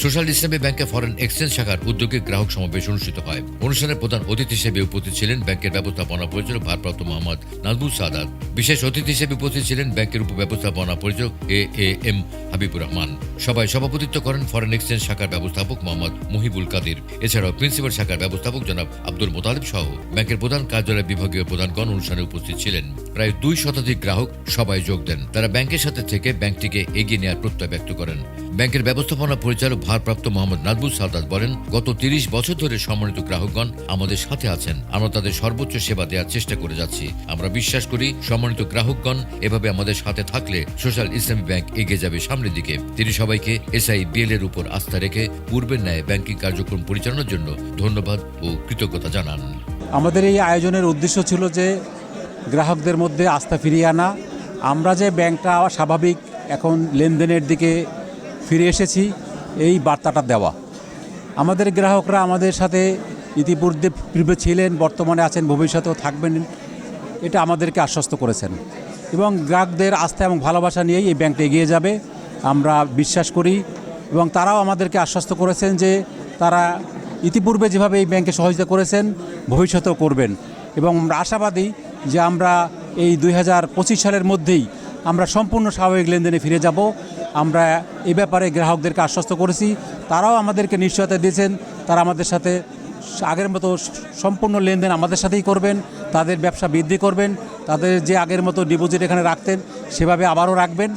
Social ইসলামী ব্যাংকের foreign exchange শাখার উদ্যোগে গ্রাহক সমাবেশ অনুষ্ঠিত হয়। অনুষ্ঠানের প্রধান অতিথি হিসেবে উপস্থিত ছিলেন ব্যাংকের ব্যবস্থাপনা পরিচালক ভারপ্রাপ্ত মোহাম্মদ নাজবুল সাদাত। বিশেষ অতিথি হিসেবে উপস্থিত ছিলেন ব্যাংকের উপব্যবস্থাপনা পরিচালক A A M Habibur Rahman. সবাই সভাপতিত্ব করেন ফরেন এক্সচেঞ্জ শাখার ব্যবস্থাপক মোহাম্মদ মুহিবুল কাদির। এছাড়াও প্রিন্সিপাল শাখার ব্যবস্থাপক জনাব আব্দুল মোতালিব সহ ব্যাংকের প্রধান কার্যালয় বিভাগীয় প্রধানগণ অনুষ্ঠানে উপস্থিত ছিলেন। প্রায় দুই শতাধিক গ্রাহক সবাই যোগ দেন। তারা ব্যাংকের সাথে থেকে ব্যাংকটিকে এগিয়ে নেওয়ার প্রত্যয় ব্যক্ত করেন। ব্যাংকের ব্যবস্থাপনা পরিচালক ভারপ্রাপ্ত মোহাম্মদ নাজবুল সালদাত বলেন, গত তিরিশ বছর ধরে সম্মানিত গ্রাহকগণ আমাদের সাথে আছেন। আমরা তাদের সর্বোচ্চ সেবা দেওয়ার চেষ্টা করে যাচ্ছি। আমরা বিশ্বাস করি সম্মানিত গ্রাহকগণ এভাবে আমাদের সাথে থাকলে সোশ্যাল ইসলামী ব্যাংক এগিয়ে যাবে সামনের দিকে। তিনি সবাইকে এসআই বিএল এর উপর আস্থা রেখে পূর্বের ন্যায় ব্যাংকিং কার্যক্রম পরিচালনার জন্য ধন্যবাদ ও কৃতজ্ঞতা জানান। আমাদের এই আয়োজনের উদ্দেশ্য ছিল যে গ্রাহকদের মধ্যে আস্থা ফিরিয়ে আনা। আমরা যে ব্যাংকটা স্বাভাবিক এখন লেনদেনের দিকে ফিরে এসেছি, এই বার্তাটা দেওয়া। আমাদের গ্রাহকরা আমাদের সাথে ইতিপূর্বে পূর্বে ছিলেন, বর্তমানে আছেন, ভবিষ্যতেও থাকবেন, এটা আমাদেরকে আশ্বস্ত করেছেন। এবং গ্রাহকদের আস্থা এবং ভালোবাসা নিয়েই এই ব্যাংকটা এগিয়ে যাবে। আমরা বিশ্বাস করি এবং তারাও আমাদেরকে আশ্বস্ত করেছেন যে তারা ইতিপূর্বে যেভাবে এই ব্যাংকে সহযোগিতা করেছেন, ভবিষ্যতেও করবেন। এবং আমরা আশাবাদী যে আমরা এই দু হাজার পঁচিশ সালের মধ্যেই আমরা সম্পূর্ণ স্বাভাবিক লেনদেনে ফিরে যাব। আমরা এই ব্যাপারে গ্রাহকদেরকে আশ্বস্ত করেছি। তারাও আমাদেরকে নিশ্চয়তা দিয়েছেন। তারা আমাদের সাথে আগের মতো সম্পূর্ণ লেনদেন আমাদের সাথেই করবেন। তাদের ব্যবসা বৃদ্ধি করবেন। তাদের যে আগের মতো ডিপোজিট এখানে রাখতেন, সেভাবে আবারও রাখবেন।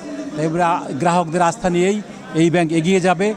গ্রাহকদের আস্থা নিয়েই এই ব্যাংক এগিয়ে যাবে।